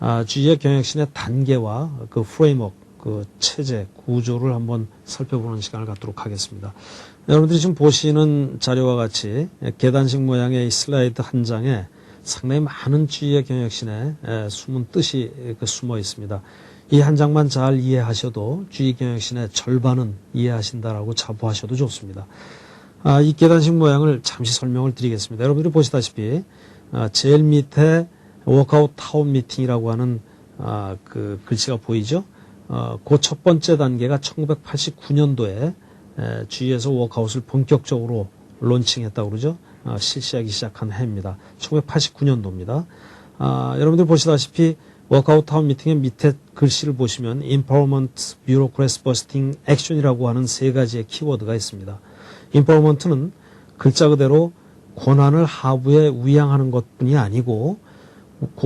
아, G의 경영신의 단계와 그 프레임워크, 그 체제, 구조를 한번 살펴보는 시간을 갖도록 하겠습니다. 여러분들이 지금 보시는 자료와 같이 계단식 모양의 이 슬라이드 한 장에 상당히 많은 G의 경영신의 에, 숨은 뜻이 그 숨어 있습니다. 이 한 장만 잘 이해하셔도 G 경영신의 절반은 이해하신다라고 자부하셔도 좋습니다. 아, 이 계단식 모양을 잠시 설명을 드리겠습니다. 여러분들이 보시다시피 아, 제일 밑에 워크아웃 타운 미팅이라고 하는 아, 그 글씨가 보이죠? 어, 그 첫 번째 단계가 1989년도에 에, G에서 워크아웃을 본격적으로 론칭했다고 그러죠. 아, 실시하기 시작한 해입니다. 1989년도입니다. 아, 여러분들 보시다시피 워크아웃 타운 미팅의 밑에 글씨를 보시면 Empowerment Bureaucracy Busting Action이라고 하는 세 가지의 키워드가 있습니다. Empowerment는 글자 그대로 권한을 하부에 위양하는 것뿐이 아니고 고-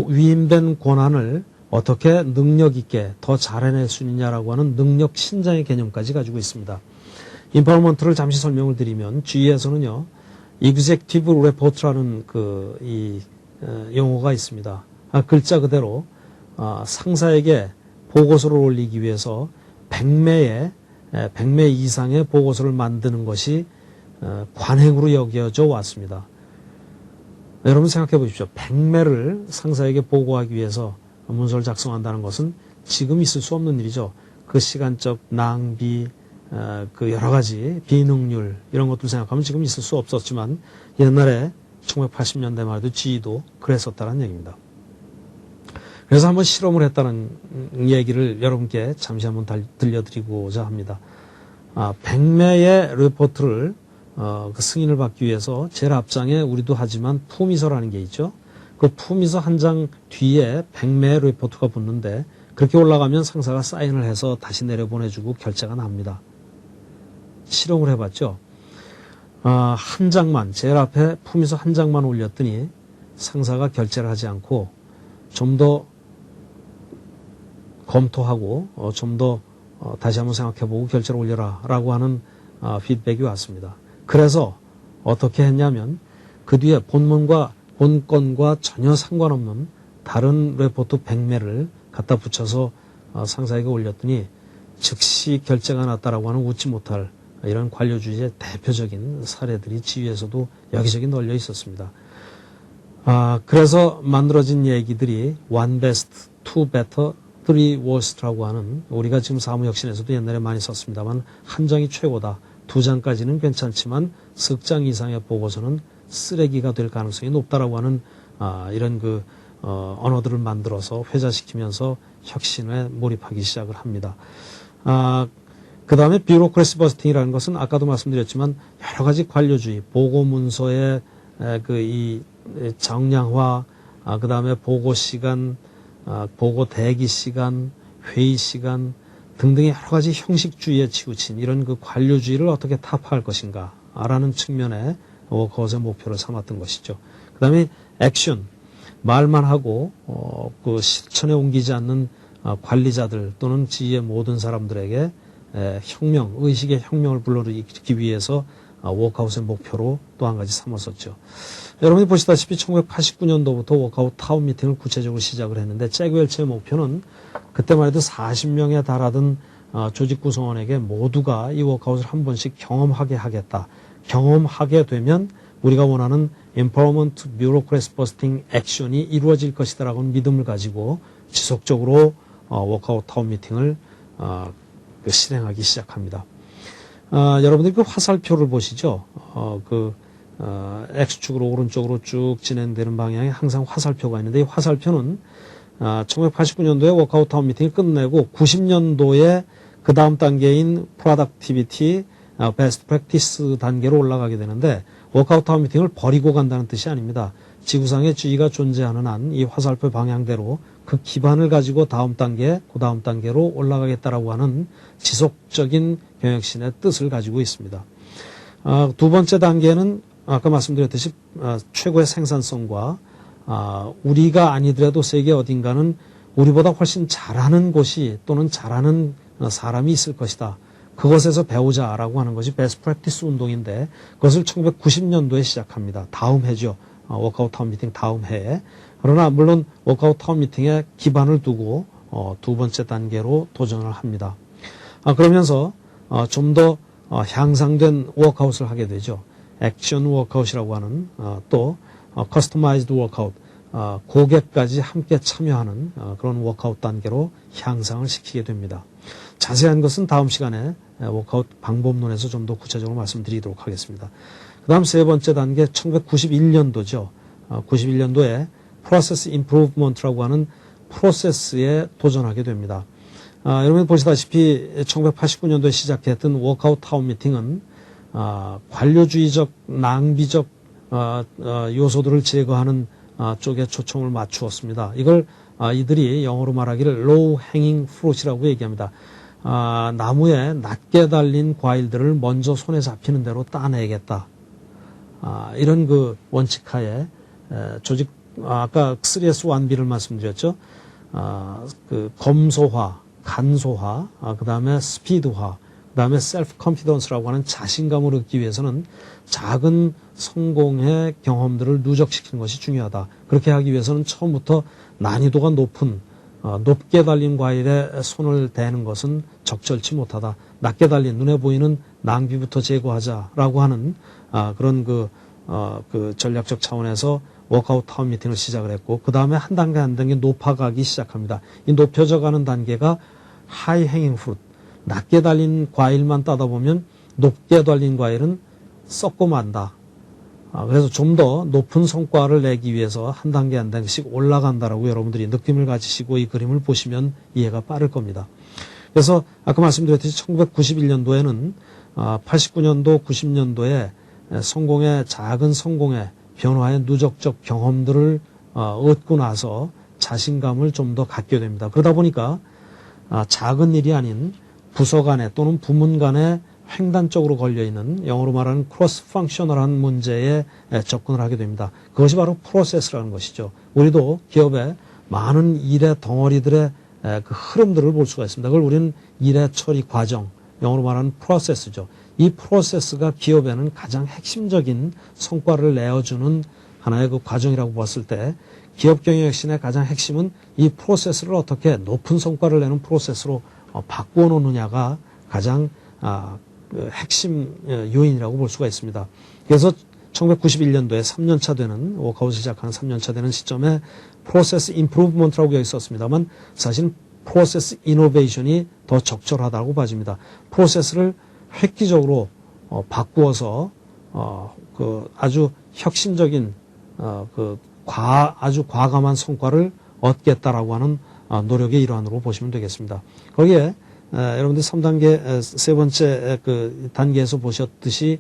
위임된 권한을 어떻게 능력 있게 더 잘해낼 수 있느냐라고 하는 능력 신장의 개념까지 가지고 있습니다. 인파워먼트를 잠시 설명을 드리면 G에서는요, Executive Report라는 그, 이, 어, 용어가 있습니다. 아, 글자 그대로, 아, 상사에게 보고서를 올리기 위해서 100매의, 100매 이상의 보고서를 만드는 것이 어, 관행으로 여겨져 왔습니다. 여러분 생각해 보십시오. 100매를 상사에게 보고하기 위해서 문서를 작성한다는 것은 지금 있을 수 없는 일이죠. 그 시간적 낭비, 어, 그 여러 가지 비능률 이런 것들 생각하면 지금 있을 수 없었지만 옛날에 1980년대 말도 G도 그랬었다는 얘기입니다. 그래서 한번 실험을 했다는 얘기를 여러분께 잠시 한번 달- 들려드리고자 합니다. 아, 100매의 리포트를 어, 그 승인을 받기 위해서 제일 앞장에 우리도 하지만 품위서라는 게 있죠. 그 품위서 한 장 뒤에 100매의 리포트가 붙는데 그렇게 올라가면 상사가 사인을 해서 다시 내려보내주고 결제가 납니다. 실험을 해봤죠. 아, 한 장만 제일 앞에 품위서 한 장만 올렸더니 상사가 결제를 하지 않고 좀 더 검토하고 어, 좀더 어, 다시 한번 생각해보고 결제를 올려라 라고 하는 아, 피드백이 왔습니다. 그래서 어떻게 했냐면 그 뒤에 본문과 본건과 전혀 상관없는 다른 레포트 100매를 갖다 붙여서 어, 상사에게 올렸더니 즉시 결제가 났다라고 하는 웃지 못할 이런 관료주의의 대표적인 사례들이 지위에서도 여기저기 널려 있었습니다. 아, 그래서 만들어진 얘기들이 one best, two better, three worst라고 하는 우리가 지금 사무혁신에서도 옛날에 많이 썼습니다만 한 장이 최고다. 두 장까지는 괜찮지만 석 장 이상의 보고서는 쓰레기가 될 가능성이 높다라고 하는 아, 이런 그 어, 언어들을 만들어서 회자시키면서 혁신에 몰입하기 시작을 합니다. 아, 그 다음에 비로크레시 버스팅이라는 것은 아까도 말씀드렸지만 여러 가지 관료주의, 보고 문서의 그이 정량화, 아, 그 다음에 보고 시간, 아, 보고 대기 시간, 회의 시간 등등의 여러 가지 형식주의에 치우친 이런 그 관료주의를 어떻게 타파할 것인가, 라는 측면에 워커스의 목표를 삼았던 것이죠. 그 다음에 액션, 말만 하고, 어, 그 실천에 옮기지 않는 아, 관리자들 또는 지휘의 모든 사람들에게 에, 혁명, 의식의 혁명을 불러일으키기 위해서 아, 워크아웃의 목표로 또 한 가지 삼았었죠. 여러분이 보시다시피 1989년도부터 워크아웃 타운 미팅을 구체적으로 시작을 했는데 잭웰츠의 목표는 그때만 해도 40명에 달하던 어, 조직 구성원에게 모두가 이 워크아웃을 한 번씩 경험하게 하겠다. 경험하게 되면 우리가 원하는 Empowerment Bureaucracy Busting 액션이 이루어질 것이다라고는 믿음을 가지고 지속적으로 어, 워크아웃 타운 미팅을 어, 그 실행하기 시작합니다. 아, 여러분들이 그 화살표를 보시죠. 어, 그, 어, X축으로 오른쪽으로 쭉 진행되는 방향에 항상 화살표가 있는데 이 화살표는 아, 1989년도에 워크아웃 타운 미팅을 끝내고 90년도에 그 다음 단계인 프로덕티비티 아, 베스트 프랙티스 단계로 올라가게 되는데 워크아웃 타운 미팅을 버리고 간다는 뜻이 아닙니다. 지구상에 주의가 존재하는 한 이 화살표 방향대로 그 기반을 가지고 다음 단계, 그 다음 단계로 올라가겠다라고 하는 지속적인 경영신의 뜻을 가지고 있습니다. 아, 두 번째 단계는 아까 말씀드렸듯이 아, 최고의 생산성과 아, 우리가 아니더라도 세계 어딘가는 우리보다 훨씬 잘하는 곳이 또는 잘하는 어, 사람이 있을 것이다. 그것에서 배우자라고 하는 것이 베스트 프랙티스 운동인데 그것을 1990년도에 시작합니다. 다음 해죠. 어, 워크아웃 타운 미팅 다음 해에 그러나 물론 워크아웃 타운 미팅에 기반을 두고 어, 두 번째 단계로 도전을 합니다. 아, 그러면서 어, 좀더 어, 향상된 워크아웃을 하게 되죠. 액션 워크아웃이라고 하는 어, 또 어, 커스터마이즈드 워크아웃 어, 고객까지 함께 참여하는 어, 그런 워크아웃 단계로 향상을 시키게 됩니다. 자세한 것은 다음 시간에 에, 워크아웃 방법론에서 좀 더 구체적으로 말씀드리도록 하겠습니다. 그 다음 세 번째 단계 1991년도죠. 어, 91년도에 프로세스 임프루브먼트라고 하는 프로세스에 도전하게 됩니다. 아, 여러분 보시다시피 1989년도에 시작했던 워크아웃 타운 미팅은 아, 관료주의적 낭비적 요소들을 제거하는 아, 쪽에 초점을 맞추었습니다. 이걸 아, 이들이 영어로 말하기를 low hanging fruit이라고 얘기합니다. 아, 나무에 낮게 달린 과일들을 먼저 손에 잡히는 대로 따내겠다. 아, 이런 그 원칙하에 에, 조직 아, 아까 3S 완비를 말씀드렸죠. 아, 그 검소화, 간소화, 아, 그다음에 스피드화, 그다음에 셀프 컨피던스라고 하는 자신감을 얻기 위해서는 작은 성공의 경험들을 누적시키는 것이 중요하다. 그렇게 하기 위해서는 처음부터 난이도가 높은 어, 높게 달린 과일에 손을 대는 것은 적절치 못하다. 낮게 달린 눈에 보이는 낭비부터 제거하자라고 하는 아, 그런 그, 어, 그 전략적 차원에서 워크아웃 타운 미팅을 시작을 했고 그 다음에 한 단계 한 단계 높아가기 시작합니다. 이 높여져 가는 단계가 하이 행잉 프루트 낮게 달린 과일만 따다 보면 높게 달린 과일은 썩고 만다. 아, 그래서 좀 더 높은 성과를 내기 위해서 한 단계 한 단계씩 올라간다라고 여러분들이 느낌을 가지시고 이 그림을 보시면 이해가 빠를 겁니다. 그래서 아까 말씀드렸듯이 1991년도에는 89년도, 90년도에 성공의 작은 성공의 변화의 누적적 경험들을 어, 얻고 나서 자신감을 좀 더 갖게 됩니다. 그러다 보니까 아, 작은 일이 아닌 부서 간에 또는 부문 간에 횡단적으로 걸려 있는 영어로 말하는 크로스 펑셔널한 문제에 에, 접근을 하게 됩니다. 그것이 바로 프로세스라는 것이죠. 우리도 기업에 많은 일의 덩어리들의 에, 그 흐름들을 볼 수가 있습니다. 그걸 우리는 일의 처리 과정, 영어로 말하는 프로세스죠. 이 프로세스가 기업에는 가장 핵심적인 성과를 내어주는 하나의 그 과정이라고 봤을 때 기업 경영 혁신의 가장 핵심은 이 프로세스를 어떻게 높은 성과를 내는 프로세스로 어, 바꾸어 놓느냐가 가장 아, 그 핵심 어, 요인이라고 볼 수가 있습니다. 그래서 1991년도에 3년차 되는 워크아웃을 시작하는 3년차 되는 시점에 프로세스 임프루브먼트라고 여기 썼습니다만 사실 프로세스 이노베이션이 더 적절하다고 봐집니다. 프로세스를 획기적으로 어, 바꾸어서 어, 그 아주 혁신적인 어, 그 과, 아주 과감한 성과를 얻겠다라고 하는 어, 노력의 일환으로 보시면 되겠습니다. 거기에 에, 여러분들 3단계 에, 세 번째 에, 그 단계에서 보셨듯이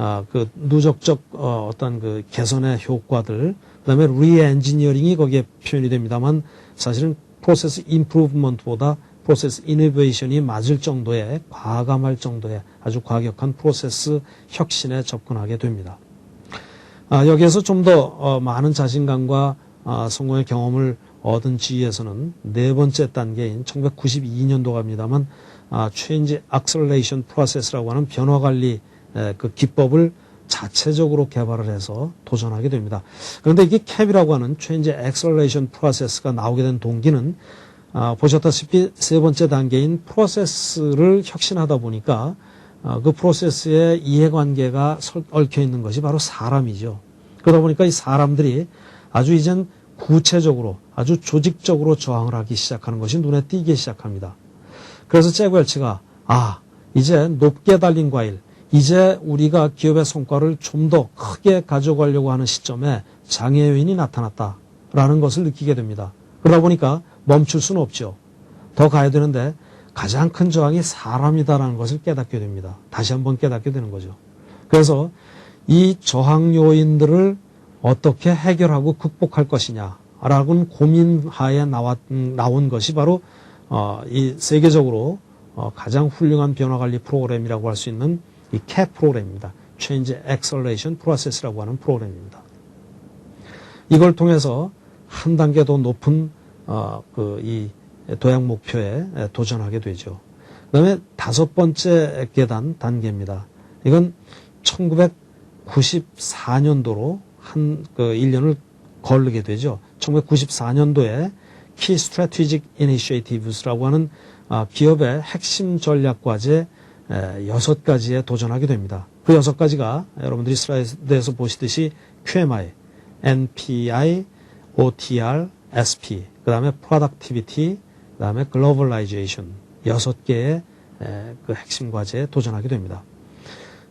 아, 그 누적적 어, 어떤 그 개선의 효과들 그다음에 리엔지니어링이 거기에 표현이 됩니다만 사실은 프로세스 임프루브먼트보다 프로세스 이노베이션이 맞을 정도의 과감할 정도의 아주 과격한 프로세스 혁신에 접근하게 됩니다. 아, 여기에서 좀더 어, 많은 자신감과 아, 성공의 경험을 얻은 지위에서는 네 번째 단계인 1992년도 갑니다만 아, Change Acceleration Process라고 하는 변화 관리 에, 그 기법을 자체적으로 개발을 해서 도전하게 됩니다. 그런데 이게 캡이라고 하는 Change Acceleration Process가 나오게 된 동기는 아, 보셨다시피 세 번째 단계인 프로세스를 혁신하다 보니까 아, 그 프로세스의 이해관계가 설- 얽혀 있는 것이 바로 사람이죠. 그러다 보니까 이 사람들이 아주 이젠 구체적으로 아주 조직적으로 저항을 하기 시작하는 것이 눈에 띄기 시작합니다. 그래서 제구엘치가 아 이제 높게 달린 과일 이제 우리가 기업의 성과를 좀 더 크게 가져가려고 하는 시점에 장애 요인이 나타났다라는 것을 느끼게 됩니다. 그러다 보니까 멈출 수는 없죠. 더 가야 되는데 가장 큰 저항이 사람이다라는 것을 깨닫게 됩니다. 다시 한번 깨닫게 되는 거죠. 그래서 이 저항 요인들을 어떻게 해결하고 극복할 것이냐라는 고민하에 나왔, 나온 것이 바로 어, 이 세계적으로 어, 가장 훌륭한 변화 관리 프로그램이라고 할 수 있는 이 CAP 프로그램입니다. Change Acceleration Process라고 하는 프로그램입니다. 이걸 통해서 한 단계 더 높은 어, 그이 도약 목표에 도전하게 되죠. 그다음에 다섯 번째 계단 단계입니다. 이건 1994년도로 한 그 1년을 거르게 되죠. 1994년도에 Key Strategic Initiatives라고 하는 아, 기업의 핵심 전략 과제 에, 여섯 가지에 도전하게 됩니다. 그 여섯 가지가 여러분들이 슬라이드에서 보시듯이 QMI, NPI, OTR, SP, 그 다음에 Productivity, 그 다음에 Globalization 여섯 개의 에, 그 핵심 과제에 도전하게 됩니다.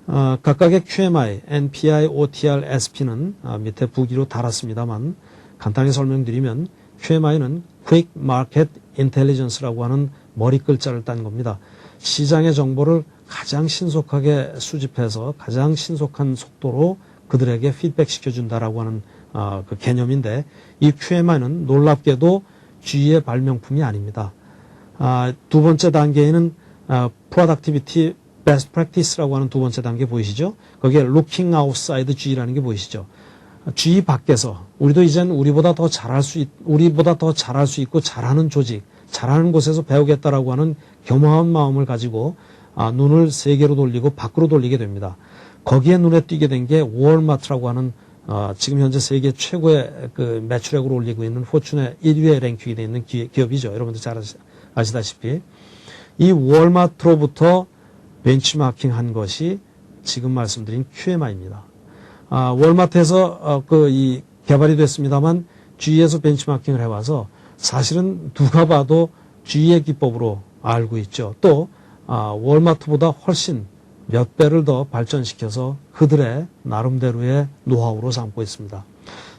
어, 각각의 QMI, NPI, OTR, SP는 아, 밑에 부기로 달았습니다만 간단히 설명드리면 QMI는 Quick Market Intelligence라고 하는 머리 글자를 딴 겁니다. 시장의 정보를 가장 신속하게 수집해서 가장 신속한 속도로 그들에게 피드백 시켜준다라고 하는 어, 그 개념인데 이 QMI는 놀랍게도 GE의 발명품이 아닙니다. 아, 두 번째 단계에는 아, Productivity Best Practice라고 하는 두 번째 단계 보이시죠? 거기에 Looking Outside G라는 게 보이시죠? G 밖에서 우리도 이젠 우리보다 더 잘할 수 있, 우리보다 더 잘할 수 있고 잘하는 조직, 잘하는 곳에서 배우겠다라고 하는 겸허한 마음을 가지고 아, 눈을 세계로 돌리고 밖으로 돌리게 됩니다. 거기에 눈에 띄게 된 게 월마트라고 하는 어, 지금 현재 세계 최고의 그 매출액을 올리고 있는 포춘의 1위에 랭킹이 되어 있는 기, 기업이죠. 여러분들 잘 아시, 아시다시피 이 월마트로부터 벤치마킹 한 것이 지금 말씀드린 QMI입니다. 아, 월마트에서 어, 그이 개발이 됐습니다만 G에서 벤치마킹을 해와서 사실은 누가 봐도 G의 기법으로 알고 있죠. 또 아, 월마트보다 훨씬 몇 배를 더 발전시켜서 그들의 나름대로의 노하우로 삼고 있습니다.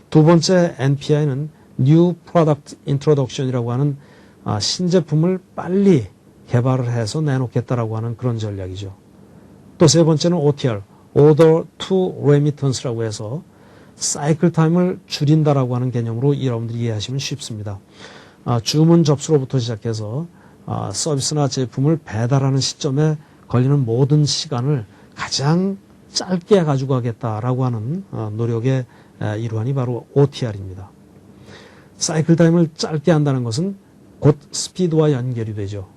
두 번째 NPI는 New Product Introduction이라고 하는 아, 신제품을 빨리 개발을 해서 내놓겠다라고 하는 그런 전략이죠. 또 세 번째는 OTR, Order to Remittance라고 해서 사이클 타임을 줄인다라고 하는 개념으로 여러분들이 이해하시면 쉽습니다. 아, 주문 접수로부터 시작해서 아, 서비스나 제품을 배달하는 시점에 걸리는 모든 시간을 가장 짧게 가지고 가겠다라고 하는 어, 노력의 에, 일환이 바로 OTR입니다. 사이클 타임을 짧게 한다는 것은 곧 스피드와 연결이 되죠.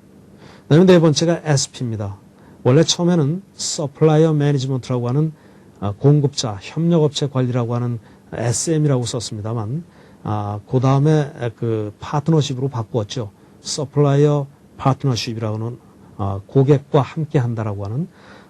네 번째가 SP입니다. 원래 처음에는 Supplier Management라고 하는 아, 공급자 협력업체 관리라고 하는 SM이라고 썼습니다만 아, 그 다음에 그 파트너십으로 바꾸었죠. Supplier Partnership이라고는 아, 고객과 함께 한다라고 하는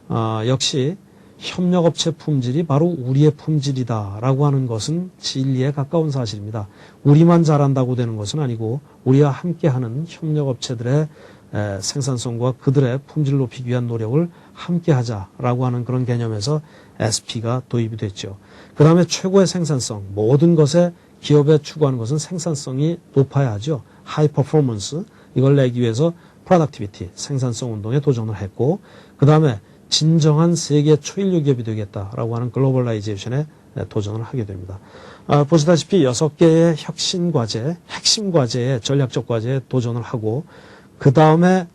아, 역시 협력업체 품질이 바로 우리의 품질이다라고 하는 것은 진리에 가까운 사실입니다. 우리만 잘한다고 되는 것은 아니고 우리와 함께하는 협력업체들의 에, 생산성과 그들의 품질 높이기 위한 노력을 함께 하자라고 하는 그런 개념에서 SP가 도입이 됐죠. 그 다음에 최고의 생산성, 모든 것에 기업에 추구하는 것은 생산성이 높아야 하죠. 하이 퍼포먼스, 이걸 내기 위해서 프로덕티비티, 생산성 운동에 도전을 했고, 그 다음에 진정한 세계 초일류 기업이 되겠다라고 하는 글로벌라이제이션에 도전을 하게 됩니다. 아, 보시다시피 여섯 개의 혁신 과제, 핵심 과제에 전략적 과제에 도전을 하고 그 다음에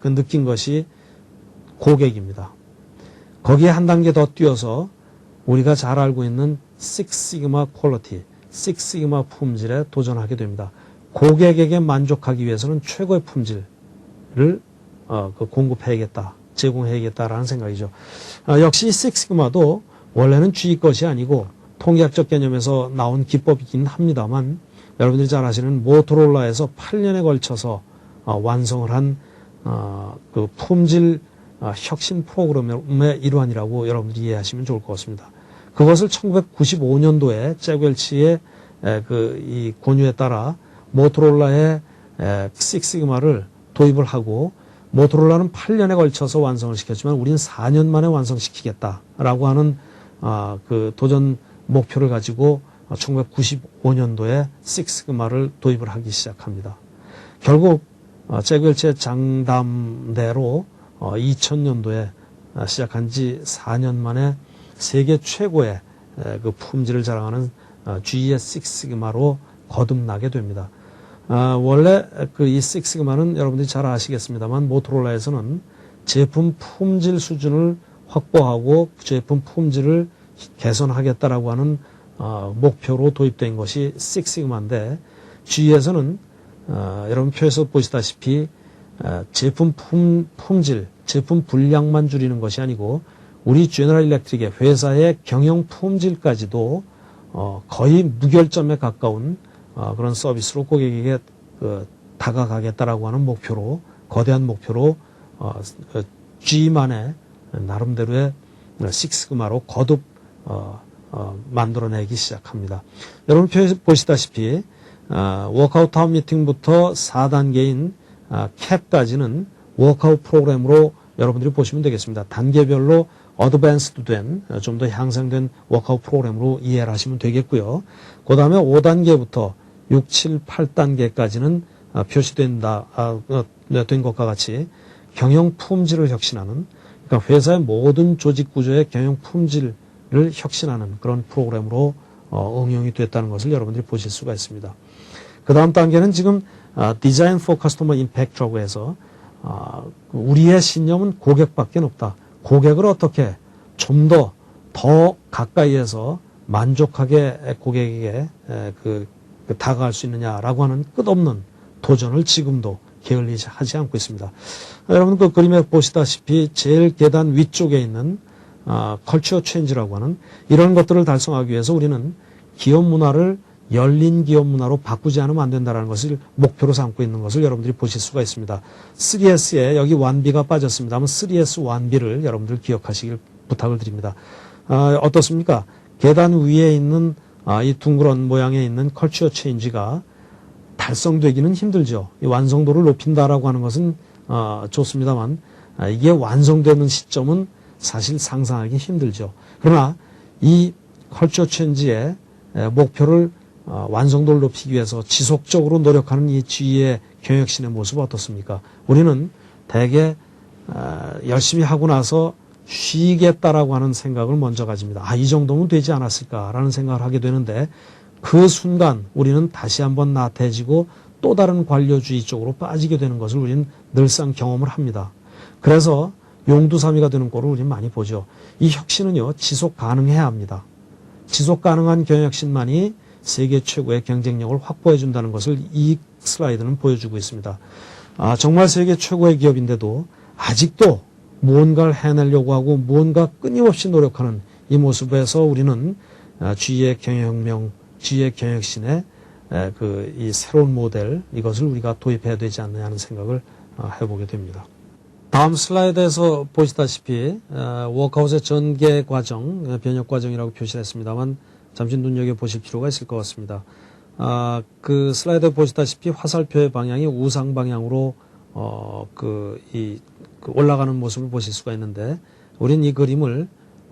그 느낀 것이 고객입니다. 거기에 한 단계 더 뛰어서 우리가 잘 알고 있는 식시그마 퀄리티, 식시그마 품질에 도전하게 됩니다. 고객에게 만족하기 위해서는 최고의 품질을 어, 그 공급해야겠다, 제공해야겠다라는 생각이죠. 어, 역시 식시그마도 원래는 G 것이 아니고 통계학적 개념에서 나온 기법이긴 합니다만 여러분들이 잘 아시는 모토롤라에서 8년에 걸쳐서 어, 완성을 한 어, 그 품질 어, 혁신 프로그램의 일환이라고 여러분들이 이해하시면 좋을 것 같습니다. 그것을 1995년도에 잭웰치의 그 이 권유에 따라 모토롤라의 식시그마를 도입을 하고 모토롤라는 8년에 걸쳐서 완성을 시켰지만 우리는 4년 만에 완성시키겠다라고 하는 아, 그 도전 목표를 가지고 1995년도에 식시그마를 도입을 하기 시작합니다. 결국 잭웰치의 장담대로 2000년도에 시작한 지 4년 만에 세계 최고의 그 품질을 자랑하는 GE의 식시그마로 거듭나게 됩니다. 원래 그이 식시그마는 여러분들이 잘 아시겠습니다만 모토롤라에서는 제품 품질 수준을 확보하고 제품 품질을 개선하겠다라고 하는 목표로 도입된 것이 식시그마인데 GE에서는 여러분 표에서 보시다시피 제품 품, 품질, 제품 분량만 줄이는 것이 아니고 우리 제너럴 일렉트릭의 회사의 경영 품질까지도 어, 거의 무결점에 가까운 어, 그런 서비스로 고객에게 그, 다가가겠다라고 하는 목표로 거대한 목표로 어, 그 G만의 나름대로의 식스그마로 거듭 어, 어, 만들어내기 시작합니다. 여러분 표- 보시다시피 어, 워크아웃 타운 미팅부터 4단계인 아, 캡까지는 워크아웃 프로그램으로 여러분들이 보시면 되겠습니다. 단계별로 어드밴스드 된, 좀 더 향상된 워크아웃 프로그램으로 이해를 하시면 되겠고요. 그 다음에 5단계부터 6, 7, 8단계까지는 표시된다, 아, 어, 네, 된 것과 같이 경영 품질을 혁신하는, 그러니까 회사의 모든 조직 구조의 경영 품질을 혁신하는 그런 프로그램으로 어, 응용이 됐다는 것을 여러분들이 보실 수가 있습니다. 그 다음 단계는 지금 아, 디자인 포 커스터머 임팩트라고 해서 아, 우리의 신념은 고객밖에 없다. 고객을 어떻게 좀 더 더 가까이에서 만족하게 고객에게 에, 그, 그 다가갈 수 있느냐라고 하는 끝없는 도전을 지금도 게을리지 하지 않고 있습니다. 여러분 그 그림에 보시다시피 제일 계단 위쪽에 있는 아, 컬처 체인지라고 하는 이런 것들을 달성하기 위해서 우리는 기업 문화를 열린 기업 문화로 바꾸지 않으면 안 된다는 것을 목표로 삼고 있는 것을 여러분들이 보실 수가 있습니다. 3S에 여기 완비가 빠졌습니다만 3S 완비를 여러분들 기억하시길 부탁을 드립니다. 아, 어떻습니까? 계단 위에 있는 아, 이 둥그런 모양에 있는 컬처 체인지가 달성되기는 힘들죠. 이 완성도를 높인다라고 하는 것은 어, 좋습니다만 아, 이게 완성되는 시점은 사실 상상하기 힘들죠. 그러나 이 컬처 체인지의 에, 목표를 어, 완성도를 높이기 위해서 지속적으로 노력하는 이 G의 경혁신의 모습 어떻습니까? 우리는 대개 어, 열심히 하고 나서 쉬겠다라고 하는 생각을 먼저 가집니다. 아, 이 정도면 되지 않았을까라는 생각을 하게 되는데 그 순간 우리는 다시 한번 나태해지고 또 다른 관료주의 쪽으로 빠지게 되는 것을 우리는 늘상 경험을 합니다. 그래서 용두사미가 되는 꼴을 우리는 많이 보죠. 이 혁신은요, 지속 가능해야 합니다. 지속 가능한 경영혁신만이 세계 최고의 경쟁력을 확보해 준다는 것을 이 슬라이드는 보여주고 있습니다. 아, 정말 세계 최고의 기업인데도 아직도 무언가를 해내려고 하고 무언가 끊임없이 노력하는 이 모습에서 우리는 아, G의 경영혁명, G의 경영혁신의 그 이 새로운 모델 이것을 우리가 도입해야 되지 않느냐는 생각을 아, 해보게 됩니다. 다음 슬라이드에서 보시다시피 어, 워크아웃의 전개 과정, 어, 변혁 과정이라고 표시했습니다만 잠시 눈여겨 보실 필요가 있을 것 같습니다. 아, 그 슬라이드에 보시다시피 화살표의 방향이 우상 방향으로 어, 그, 이, 그 올라가는 모습을 보실 수가 있는데, 우린 이 그림을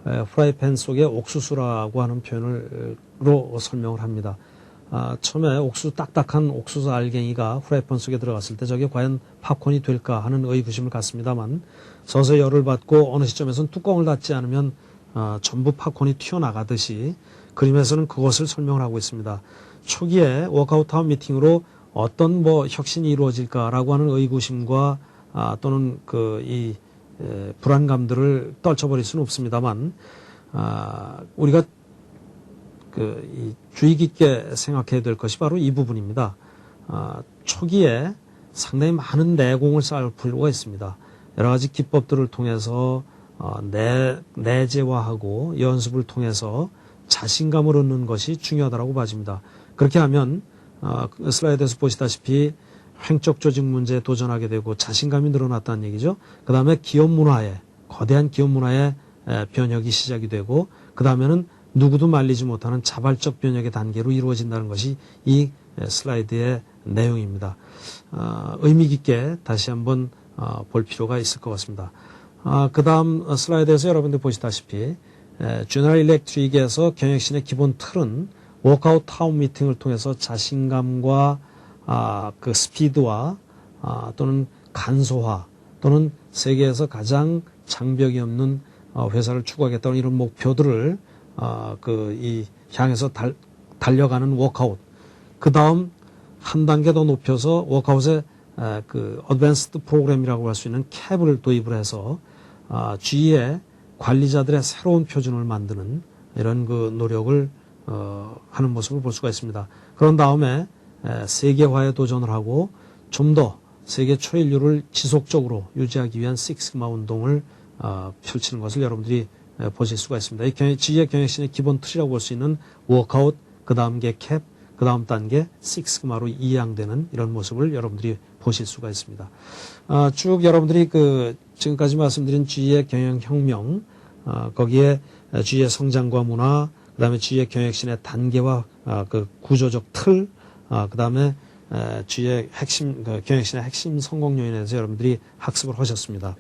에, 프라이팬 속에 옥수수라고 하는 표현으로 설명을 합니다. 아, 처음에 옥수수, 딱딱한 옥수수 알갱이가 프라이팬 속에 들어갔을 때 저게 과연 팝콘이 될까 하는 의구심을 갖습니다만, 서서히 열을 받고 어느 시점에서는 뚜껑을 닫지 않으면 아, 전부 팝콘이 튀어나가듯이 그림에서는 그것을 설명을 하고 있습니다. 초기에 워크아웃 타운 미팅으로 어떤 뭐 혁신이 이루어질까라고 하는 의구심과 아, 또는 그 이 불안감들을 떨쳐버릴 수는 없습니다만 아, 우리가 그이 주의 깊게 생각해야 될 것이 바로 이 부분입니다. 아, 초기에 상당히 많은 내공을 쌓을 필요가 있습니다. 여러 가지 기법들을 통해서 어, 내, 내재화하고 연습을 통해서 자신감을 얻는 것이 중요하다고 봐집니다. 그렇게 하면 어, 그 슬라이드에서 보시다시피 횡적 조직 문제에 도전하게 되고 자신감이 늘어났다는 얘기죠. 그 다음에 기업 문화에 거대한 기업 문화의 에, 변혁이 시작이 되고 그 다음에는 누구도 말리지 못하는 자발적 변혁의 단계로 이루어진다는 것이 이 에, 슬라이드의 내용입니다. 어, 의미 깊게 다시 한번 어, 볼 필요가 있을 것 같습니다. 아, 그 다음 슬라이드에서 여러분들 보시다시피 제너럴 일렉트릭에서 경영신의 기본 틀은 워크아웃 타운 미팅을 통해서 자신감과 아, 그 스피드와 아, 또는 간소화 또는 세계에서 가장 장벽이 없는 어, 회사를 추구하겠다는 이런 목표들을 아, 그이 향해서 달, 달려가는 워크아웃 그 다음 한 단계 더 높여서 워크아웃의 에, 그 어드밴스드 프로그램이라고 할 수 있는 캡을 도입을 해서 아, G의 관리자들의 새로운 표준을 만드는 이런 그 노력을 어, 하는 모습을 볼 수가 있습니다. 그런 다음에 에, 세계화에 도전을 하고 좀 더 세계 초일류를 지속적으로 유지하기 위한 식스마 운동을 어, 펼치는 것을 여러분들이 에, 보실 수가 있습니다. 이 G의 경영신의 기본 틀이라고 볼 수 있는 워크아웃 그 다음 게 캡, 그 다음 단계 식스그마로 이양되는 이런 모습을 여러분들이 보실 수가 있습니다. 아, 쭉 여러분들이 그 지금까지 말씀드린 G의 경영혁명, 아, 거기에 G의 성장과 문화, 그 다음에 G의 경영혁신의 단계와 아, 그 구조적 틀, 아, 그 다음에 G의 핵심, 그 경영혁신의 핵심 성공 요인에 대해서 여러분들이 학습을 하셨습니다.